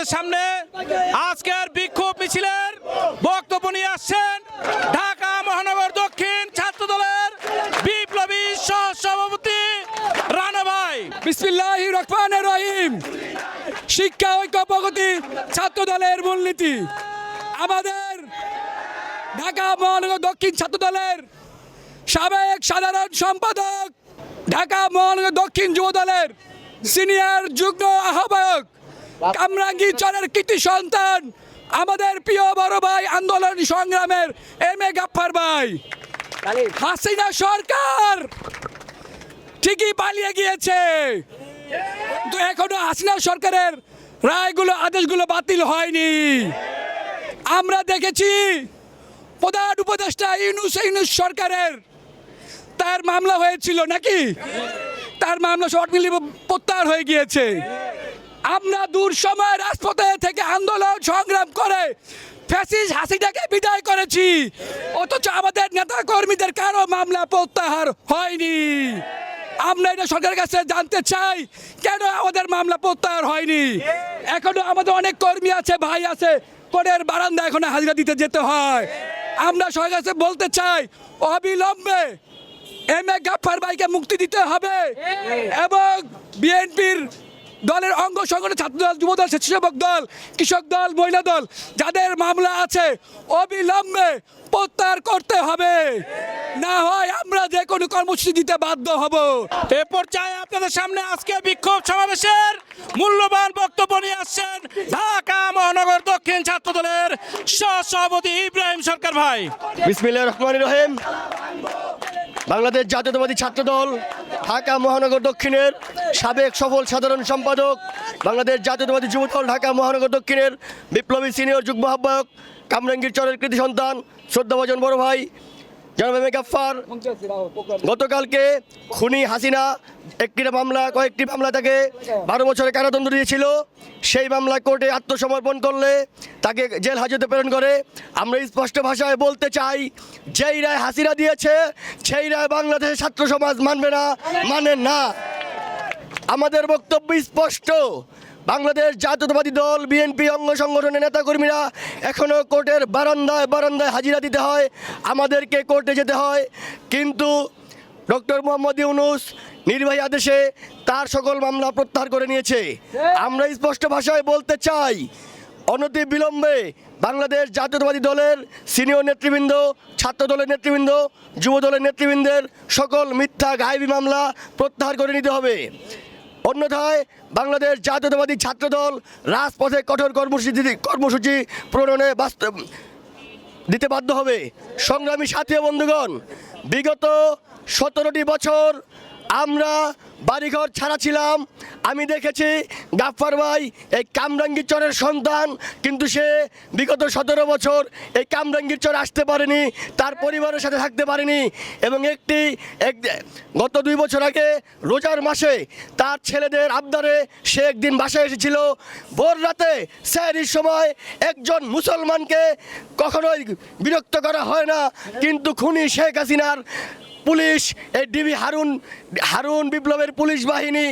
আপনাদের সামনে আজকের বিক্ষোভ মিছিলের বক্তব্য নিয়ে আসছেন ঢাকা মহানগর দক্ষিণ ছাত্র দলের বিপ্লবী সহ সভাপতি রানা ভাই। বিসমিল্লাহ রহমান রহিম। শিক্ষা, ঐক্য, প্রগতি ছাত্র দলের মূলনীতি। আমাদের ঢাকা মহানগর দক্ষিণ ছাত্র দলের সাবেক সাধারণ সম্পাদক, ঢাকা মহানগর দক্ষিণ যুব দলের সিনিয়র যুগ্ম আহ্বায়ক কামরাঙ্গি চরের কৃতি সন্তান আমাদের প্রিয় বড় ভাই আন্দোলন সংগ্রামের এম এ গাফার ভাই। হাসিনা সরকার ঠিকই পালিয়ে গিয়েছে। কিন্তু এখনও হাসিনা সরকারের রায়গুলো আদেশগুলো বাতিল হয়নি। আমরা দেখেছি প্রধান উপদেষ্টা ইউনুস ইউনুস সরকারের তার মামলা হয়েছিল নাকি? তার মামলা শর্ট মিলি প্রত্যাহার হয়ে গিয়েছে। আমরা দূর সময় রাজপথে থেকে আন্দোলন সংগ্রাম করে ফ্যাসিস হাসিনাকে বিদায় করেছি। অথচ আমাদের নেতা কর্মীদের কারও মামলা প্রত্যাহার হয়নি। আমরা এটা সরকারের কাছে জানতে চাই কেন আমাদের মামলা প্রত্যাহার হয়নি? এখনও আমাদের অনেক কর্মী আছে ভাই আছে কোর্টের বারান্দা এখনও হাজিরা দিতে যেতে হয়। আমরা সরকারের কাছে বলতে চাই অবিলম্বে এম এ গাফার ভাইকে মুক্তি দিতে হবে। এবং বিএনপির দলের অঙ্গ সংগঠন ছাত্রদল যুবদল যুব দল স্বেচ্ছাসেবক দল কৃষক দল মহিলা দল যাদের মামলা আছে অবিলম্বে প্রত্যাহার করতে হবে। না হয় আমরা যে কোনো কর্মসূচি দিতে বাধ্য হব। এ পর্যায়ে আপনাদের সামনে আজকে বিক্ষোভ সমাবেশের মূল্যবান বক্তব্য নিয়ে আসছেন ঢাকা মহানগর দক্ষিণ ছাত্র দলের সহ সভাপতি ইব্রাহিম সরকার ভাই। বিসমিল্লাহ রহমান রহিম। বাংলাদেশ জাতীয়তাবাদী ছাত্র দল ঢাকা মহানগর দক্ষিণের সাবেক সফল সাধারণ সম্পাদক, বাংলাদেশ জাতীয়তাবাদী যুব দল ঢাকা মহানগর দক্ষিণের বিপ্লবী সিনিয়র যুগ্ম আহ্বায়ক, কামরাঙ্গীর চরের কৃতি সন্তান, শ্রদ্ধাভাজন বড় ভাই গতকালকে খুনি হাসিনা একটি মামলা, কয়েকটি মামলা তাকে বারো বছরের কারাদণ্ড দিয়েছিল। সেই মামলা কোর্টে আত্মসমর্পণ করলে, তাকে জেল হাজতে প্রেরণ করে। আমরা স্পষ্ট ভাষায় বলতে চাই, যেই রায় হাসিনা দিয়েছে, সেই রায় বাংলাদেশের ছাত্র সমাজ মানবে না মানে না। আমাদের বক্তব্য স্পষ্ট। বাংলাদেশ জাতীয়তাবাদী দল, বিএনপি অঙ্গ সংগঠনের নেতাকর্মীরা এখনও কোর্টের বারান্দায় বারান্দায় হাজিরা দিতে হয়, আমাদেরকে কোর্টে যেতে হয়। কিন্তু ডক্টর মোহাম্মদ ইউনুস নির্বাহী আদেশে তার সকল মামলা প্রত্যাহার করে নিয়েছে। আমরা স্পষ্ট ভাষায় বলতে চাই, অনতি বিলম্বে বাংলাদেশ জাতীয়তাবাদী দলের সিনিয়র নেতৃবৃন্দ, ছাত্র দলের নেতৃবৃন্দ, যুব দলের নেতৃবৃন্দের সকল মিথ্যা, গায়েবী মামলা প্রত্যাহার করে নিতে হবে। অন্যথায় বাংলাদেশ জাতীয়তাবাদী ছাত্রদল রাজপথে কঠোর কর্মসূচি কর্মসূচি প্রণয়নে বাস্তব দিতে বাধ্য হবে। সংগ্রামী সাথী বন্ধুগণ, বিগত সতেরোটি বছর আমরা বাড়িঘর ছাড়া ছিলাম। আমি দেখেছি গাফফার ভাই এই কামরাঙ্গীর চরের সন্তান, কিন্তু সে বিগত সতেরো বছর এই কামরাঙ্গীর চর আসতে পারেনি, তার পরিবারের সাথে থাকতে পারেনি এবং একটি, এক, গত দুই বছর আগে রোজার মাসে তার ছেলেদের আবদারে সে একদিন বাসায় এসেছিল। ভোর রাতে স্যারির সময় একজন মুসলমানকে কখনোই বিরক্ত করা হয় না, কিন্তু খুনি শেখ হাসিনার পুলিশ, এই ডিবি হারুন হারুন বিপ্লবের পুলিশ বাহিনী,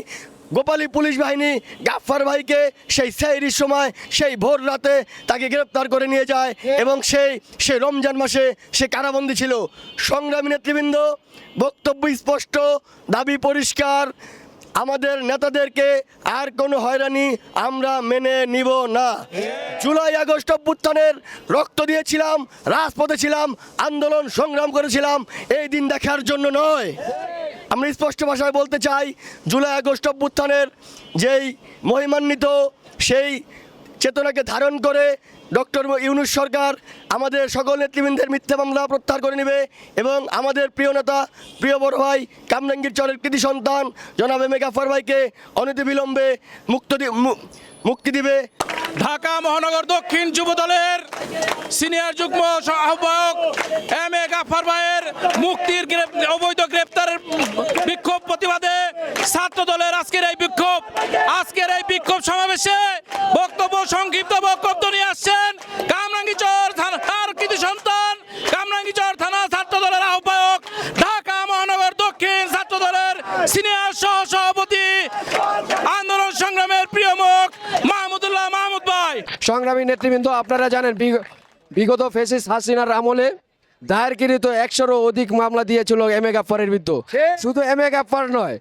গোপালী পুলিশ বাহিনী, গাফফার ভাইকে সেই সেইরির সময়, সেই ভোর রাতে তাকে গ্রেপ্তার করে নিয়ে যায় এবং সেই সে রমজান মাসে সে কারাবন্দী ছিল। সংগ্রামী নেতৃবৃন্দ, বক্তব্য স্পষ্ট, দাবি পরিষ্কার, আমাদের নেতাদেরকে আর কোনো হয়রানি আমরা মেনে নিব না। জুলাই, আগস্ট অভ্যুত্থানের রক্ত দিয়েছিলাম, রাজপথে ছিলাম, আন্দোলন সংগ্রাম করেছিলাম, এই দিন দেখার জন্য নয়। আমরা স্পষ্ট ভাষায় বলতে চাই, জুলাই, আগস্ট অভ্যুত্থানের যেই মহিমান্বিত, সেই চেতনাকে ধারণ করে ডক্টর ইউনুস সরকার আমাদের সকল নেতৃবৃন্দের মিথ্যা মামলা প্রত্যাহার করে নেবে এবং আমাদের প্রিয় নেতা, প্রিয় বড় ভাই কামরাঙ্গীর চরের কৃতি সন্তান জনাব এম এ গাফার ভাইকে অনতিবিলম্বে মুক্ত মুক্তি দিবে। ঢাকা মহানগর দক্ষিণ যুব দলের সিনিয়র যুগ্ম আহ্বায়ক এম এ গাফার ভাইয়ের মুক্তির অবৈধ গ্রেপ্তারের বিক্ষোভ প্রতিবাদে ছাত্র দলের আজকের এই বিক্ষোভ। আজকের এই বিক্ষোভ সমাবেশে বক্তব্য, সংক্ষিপ্ত বক্তব্য নিয়ে আসছেন সংগ্রামী নেতৃবৃন্দ আপনারা জানেন বিগ- বিগত ফেসিস হাসিনার আমলে দায়েরকৃত একশোরও অধিক মামলা দিয়েছিল এম এ গাফারের বিরুদ্ধে। শুধু এম এ গাফার নয়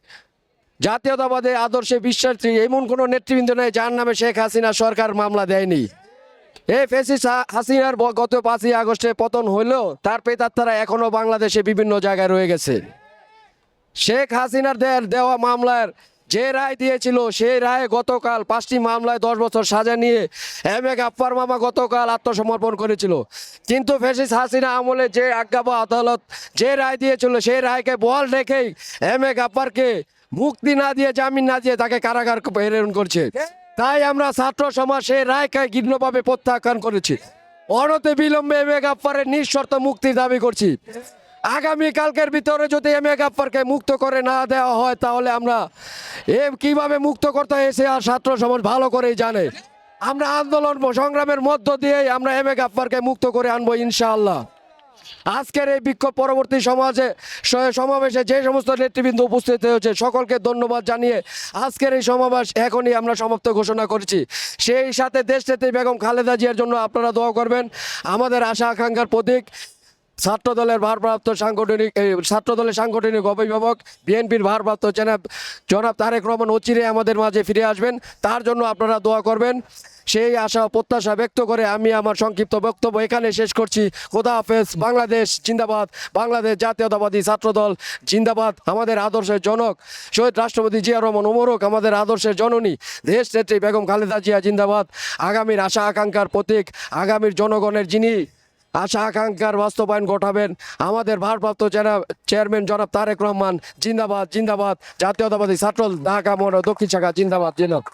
জাতীয়তাবাদে আদর্শে বিশ্বাসী এমন কোনো নেতৃবৃন্দ নেই যার নামে শেখ হাসিনা সরকার মামলা দেয়নি। এই ফেসিস হাসিনার গত পাঁচই আগস্টে পতন হইলেও তার পেতাত্তারা এখনও বাংলাদেশে বিভিন্ন জায়গায় রয়ে গেছে। শেখ হাসিনার দেওয়া মামলার যে রায় দিয়েছিল সেই রায়ে গতকাল পাঁচটি মামলায় দশ বছর সাজা নিয়ে এম এ গাপ্পার মামা গতকাল আত্মসমর্পণ করেছিল। কিন্তু ফেসিস হাসিনা আমলে যে আজ্ঞাবা আদালত যে রায় দিয়েছিল সেই রায়কে বল রেখেই এম এ গাপ্পারকে মুক্তি না দিয়ে, জামিন না দিয়ে তাকে কারাগার প্রেরণ করছে। তাই আমরা ছাত্র সমাজ সেই রায়কে গির্ণভাবে প্রত্যাখ্যান করেছি। অনতে বিলম্বে এম এ গাপ্পারের নিঃশর্ত মুক্তির দাবি করছি। আগামী কালকের ভিতরে যদি এম এ গাপ্পারকে মুক্ত করে না দেওয়া হয়, তাহলে আমরা এ কীভাবে মুক্ত করতে হয়েছে আর ছাত্র সমাজ ভালো করেই জানে। আমরা আন্দোলন সংগ্রামের মধ্য দিয়েই আমরা এম এ গাপ্পারকে মুক্ত করে আনব ইনশাআল্লাহ। আজকের এই বিক্ষোভ পরবর্তী সমাজে সমাবেশে যে সমস্ত নেতৃবৃন্দ উপস্থিত হয়েছে, সকলকে ধন্যবাদ জানিয়ে আজকের এই সমাবেশ এখনই আমরা সমাপ্ত ঘোষণা করেছি। সেই সাথে দেশ নেত্রী বেগম খালেদা জিয়ার জন্য আপনারা দোয়া করবেন। আমাদের আশা আকাঙ্ক্ষার প্রতীক ছাত্র দলের ভারপ্রাপ্ত সাংগঠনিক ছাত্র দলের সাংগঠনিক অভিভাবক বিএনপির ভারপ্রাপ্ত জনাব জনাব তারেক রহমান অচিরে আমাদের মাঝে ফিরে আসবেন। তার জন্য আপনারা দোয়া করবেন। সেই আশা প্রত্যাশা ব্যক্ত করে আমি আমার সংক্ষিপ্ত বক্তব্য এখানে শেষ করছি। খোদা হাফেজ। বাংলাদেশ জিন্দাবাদ। বাংলাদেশ জাতীয়তাবাদী ছাত্রদল জিন্দাবাদ। আমাদের আদর্শের জনক শহীদ রাষ্ট্রপতি জিয়া রহমান ওমরক আমাদের আদর্শের জননী দেশ নেত্রী বেগম খালেদা জিয়া জিন্দাবাদ। আগামীর আশা আকাঙ্ক্ষার প্রতীক আগামীর জনগণের যিনি আশা আকাঙ্ক্ষার বাস্তবায়ন ঘটাবেন। আমাদের ভারপ্রাপ্ত চেয়ারম্যান জনাব তারেক রহমান, জিন্দাবাদ জিন্দাবাদ। জাতীয়তাবাদী ছাত্র ঢাকা মোড়, দক্ষিণ শাখা, জিন্দাবাদ জিন্দাবাদ।